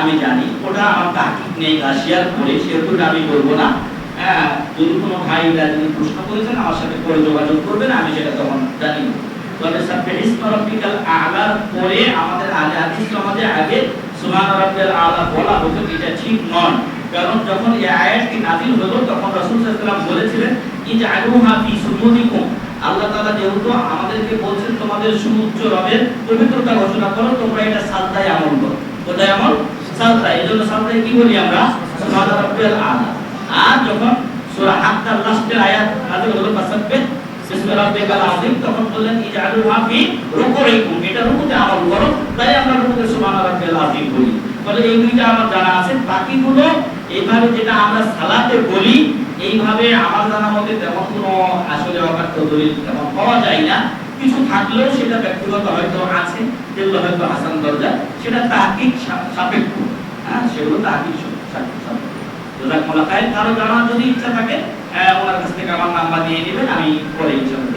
আমি জানি, ওটা আমার নেই করে আমি বলব না। হ্যাঁ যদি কোনো ভাইরা যদি প্রশ্ন করেছেন, আমার সাথে যোগাযোগ করবেন, আমি সেটা তখন জানি আগে এটা ঠিক কারণ যখন হলো, তখন আল্লাহ যেহেতু আমাদেরকে বলছেন তোমাদের সুউচ্চ রবের পবিত্রতা ঘোষণা করো, তোমরা এটা সাজদায় আমল করো। কোথায় আমল? সাজদায় এই জন্য সাজদায় কি বলি আমরা? সুবহান রাব্বিল আলা আর যখন সূরা হাক্কার লাস্টের আয়াত নাযিল হলো ফাসাব্বিহ বিসমি রাব্বিকাল আযীম, তখন বললেন ইজআলুহা ফি রুকুইকুম। এটা রুকুতে আমল করো, তাই আমরা রুকুতে সুবহান রাব্বিল আযীম বলি। তাহলে এই দুইটা আমার জানা আছে বাকিগুলো এইভাবে যেটা আমরা সালাতে বলি, এইভাবে আমার জানা মতে তেমন কোনো আসলে অকাট্য দলিল তেমন পাওয়া যায় না। কিছু থাকলেও সেটা ব্যক্তিগত হয়তো আছে, যেগুলো হয়তো হাসান দরজা সেটা তাকিক সাপেক্ষ। হ্যাঁ সেগুলো তাকিক সাপেক্ষ। খাইর কারও জানার যদি ইচ্ছা থাকে ওনার কাছ থেকে আমার নাম্বার নিয়ে নেবেন, আমি পরে ইনশাআল্লাহ